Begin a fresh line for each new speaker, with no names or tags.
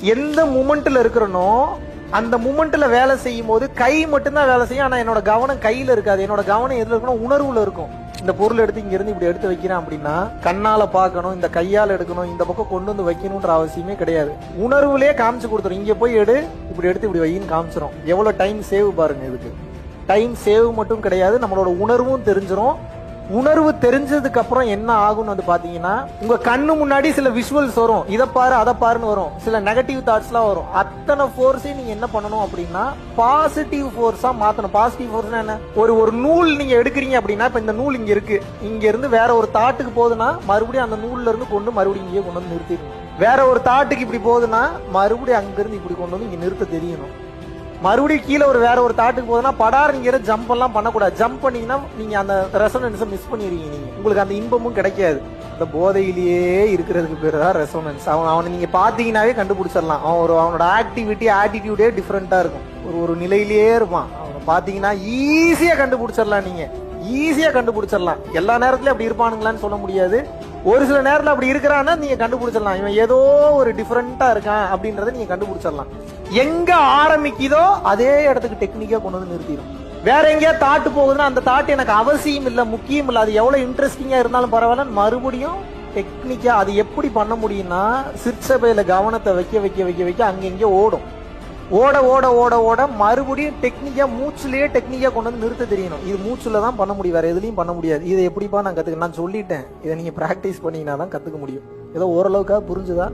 எந்த மூமெண்ட்ல இருக்கிறனோ அந்த மூமெண்ட்ல வேலை செய்யும் போது கை மட்டும்தான் வேலை செய்யும். ஆனா என்னோட கவனம் கையில இருக்காது. என்னோட கவனம் எதுல இருக்கணும் உணர்வுல இருக்கும். இந்த பொருள் எடுத்து இங்க இருந்து இப்படி எடுத்து வைக்கிறேன் அப்படின்னா கண்ணால பார்க்கணும் இந்த கையால எடுக்கணும் இந்த பக்கம் கொண்டு வந்து வைக்கணும்ன்ற அவசியமே கிடையாது. உணர்வுலயே காமிச்சு கொடுத்துரும். இங்க போய் எடு இப்படி எடுத்து இப்படி வையின்னு காமிச்சிரும். எவ்வளவு டைம் சேவ் பாருங்க இதுக்கு. டைம் சேவ் மட்டும் கிடையாது. நம்மளோட உணர்வும் தெரிஞ்சிரும். உணர்வு தெரிஞ்சதுக்கு அப்புறம் என்ன ஆகும்னு வந்து பாத்தீங்கன்னா உங்க கண்ணு முன்னாடி சில விஷுவல்ஸ் வரும். இதை பாரு அதை பாருன்னு வரும். சில நெகட்டிவ் தாட்ஸ்லாம் வரும். அத்தனை ஃபோர்ஸையும் நீங்க என்ன பண்ணணும் அப்படின்னா பாசிட்டிவ் ஃபோர்ஸா மாத்தணும். பாசிட்டிவ் ஃபோர்ஸ்னா என்ன? ஒரு ஒரு நூல் நீங்க எடுக்கிறீங்க அப்படின்னா இப்ப இந்த நூல் இங்க இருக்கு. இங்க இருந்து வேற ஒரு தாட்டுக்கு போகுதுன்னா மறுபடியும் அந்த நூல்ல இருந்து கொண்டு மறுபடியும் இங்கே கொண்டு வந்து நிறுத்திடணும். வேற ஒரு தாட்டுக்கு இப்படி போகுதுன்னா மறுபடியும் அங்கிருந்து இப்படி கொண்டு வந்து இங்க நிறுத்த தெரியணும். மறுபடியும் கீழே ஒரு வேற ஒரு தாட்டுக்கு போகுதுன்னா படாருங்கிற ஜம்ப் எல்லாம் பண்ணக்கூடாது. ஜம்ப் பண்ணீங்கன்னா நீங்க அந்த ரெசோனன்ஸை மிஸ் பண்ணிடுவீங்க நீங்க. உங்களுக்கு அந்த இன்பமும் கிடைக்காது. இந்த போதையிலேயே இருக்கிறதுக்கு பேர் தான் ரெசோனன்ஸ் அவன் அவனை நீங்க பாத்தீங்கன்னாவே கண்டுபிடிச்சிடலாம். அவன் ஒரு அவனோட ஆக்டிவிட்டி ஆட்டிடியூடே டிஃப்ரெண்டா இருக்கும். ஒரு ஒரு நிலையிலேயே இருப்பான். அவனை பாத்தீங்கன்னா ஈஸியா கண்டுபிடிச்சிடலாம் நீங்க. ஈஸியா கண்டுபிடிச்சிடலாம். எல்லா நேரத்துலயும் அப்படி இருப்பானுங்களான்னு சொல்ல முடியாது. ஒரு சில நேரத்தில் அப்படி இருக்கிறான்னா நீங்க கண்டுபிடிச்சிடலாம். இவன் ஏதோ ஒரு டிஃப்ரெண்ட்டாக இருக்கான் அப்படின்றத நீங்க கண்டுபிடிச்சிடலாம். எங்க ஆரம்பிக்குதோ அதே இடத்துக்கு டெக்னிக்கா கொண்டு வந்து நிறுத்திடும் வேற எங்கேயா தாட்டு போகுதுன்னா அந்த தாட்டு எனக்கு அவசியம் இல்ல முக்கியம் இல்ல. அது எவ்வளவு இன்ட்ரெஸ்டிங்கா இருந்தாலும் பரவாயில்ல. மறுபடியும் டெக்னிக்கா அது எப்படி பண்ண முடியும்னா சிற்சபையில கவனத்தை வைக்க வைக்க வைக்க வைக்க அங்க ஓடும். ஓட ஓட ஓட ஓட மறுபடியும் டெக்னிக்கா மூச்சுலயே டெக்னிக்கா கொண்டு வந்து நிறுத்த தெரியணும். இது மூச்சுல தான் பண்ண முடியும். வேற எதுலயும் பண்ண முடியாது. இதை எப்படிப்பா நான் கத்துக்க நான் சொல்லிட்டேன். இதை நீங்க பிராக்டிஸ் பண்ணீங்கன்னா தான் கத்துக்க முடியும். ஏதோ ஓரளவுக்கா புரிஞ்சுதா?